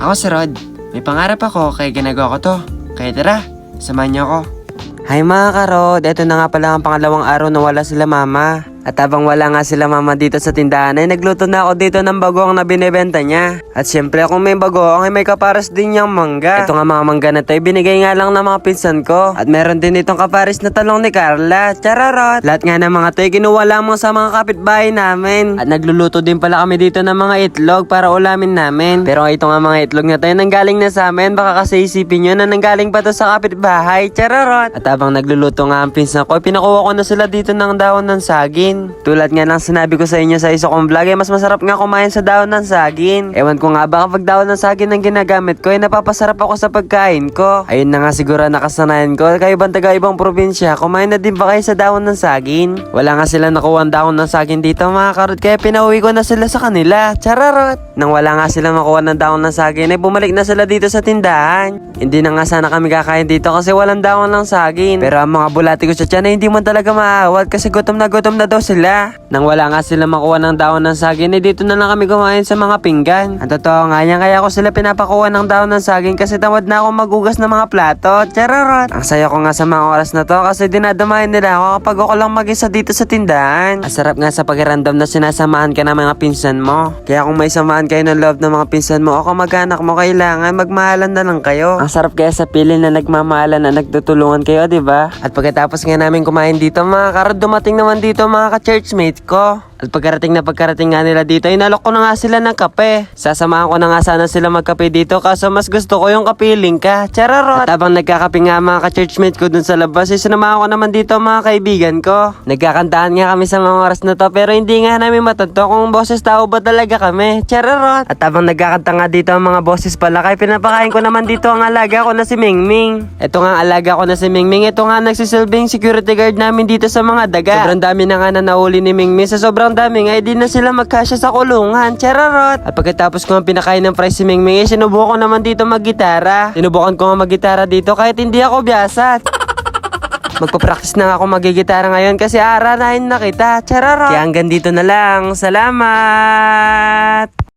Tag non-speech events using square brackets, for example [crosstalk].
Ako si Rod. May pangarap ako kaya ginagawa ko to. Kaya tara, samahan niyo ako. Hi mga karod, eto na nga pala ang pangalawang araw na wala sila mama. At habang wala nga sila mama dito sa tindahan ay nagluto na ako dito ng bagoong na binibenta niya. At syempre kung may bagoong ay may kapares din niyang mangga. Ito nga mga mangga na to ay binigay nga lang ng mga pinsan ko. At meron din itong kapares na talong ni Carla. Chararot! Lahat nga ng mga to ay kinuha lamang sa mga kapitbahay namin. At nagluluto din pala kami dito ng mga itlog para ulamin namin. Pero ito nga mga itlog na to ay nanggaling na sa amin. Baka kasi isipin nyo na nanggaling pa to sa kapitbahay. Chararot! At habang nagluluto nga ang pinsan ko, pinakuha ko na sila dito ng dahon ng saging. Tulad nga ng sinabi ko sa inyo sa isa kong vlog, ay mas masarap nga kumain sa dahon ng saging. Ewan ko nga ba kapag dahon ng saging ang ginagamit ko, ay napapasarap ako sa pagkain ko. Ayun na nga siguro nakasanayan ko. Kayo bang taga ibang probinsya, kumain na din ba kayo sa dahon ng saging? Wala nga sila nakuha ang dahon ng saging dito mga karot, kaya pinauwi ko na sila sa kanila. Chararot! Nang wala nga sila makuha ng dahon ng saging, ay bumalik na sila dito sa tindahan. Hindi na nga sana kami kakain dito kasi walang dahon ng saging. Pero ang mga bulati ko sa tiyan ay hindi man talaga maawat kasi gutom na gutom na daw sila. Nang wala nga sila makuha ng dahon ng saging, eh dito na lang kami kumain sa mga pinggan. Ang totoo nga yan, kaya ko sila pinapakuha ng dahon ng saging kasi tamad na ako magugas ng mga plato. Chararot! Ang saya ko nga sa mga oras na to kasi dinadamayan nila ako kapag ako lang mag-isa dito sa tindahan. Ang sarap nga sa pakiramdam na sinasamahan ka ng mga pinsan mo. Kaya kung may samaan kayo ng love ng mga pinsan mo o kung mag-anak mo, kailangan magmahalan na lang kayo. Ang sarap kaya sa piling na nagmamahalan na nagtutulungan kayo, di ba? At pagkatapos nga namin kumain dito, mga karod, dumating naman dito mga ka-churchmate ko. At pagkarating na pagkarating nga nila dito, inalok ko na nga sila ng kape. Sasamahan ko na nga sana sila magkape dito kaso mas gusto ko yung kapiling ka. Chararot! At habang nagkakape nga mga ka-churchmate ko dun sa labas, eh, sinamahan ko naman dito mga kaibigan ko. Nagkakantahan nga kami sa mga oras na to pero hindi nga namin matanto kung boses tao ba talaga kami. Chararot! At habang nagkakanta nga dito ang mga boses pala, kaya pinapakain ko naman dito ang alaga ko na si Mingming. Ito nga alaga ko na si Mingming, ito nga nagsisilbing security guard namin dito sa mga daga. Sobrang dami na nga na nahuli ni Mingming sa sobrang dami nga, hindi na sila magkasya sa kulungan. Chararot! At pagkatapos ko nga pinakain ng fries si Mingming, eh, sinubukan ko naman dito maggitara. Sinubukan ko nga maggitara dito kahit hindi ako biyasa. [laughs] Magpa-practice na ako magigitara ngayon kasi aranahin na kita. Chararot! Kaya hanggang dito na lang. Salamat!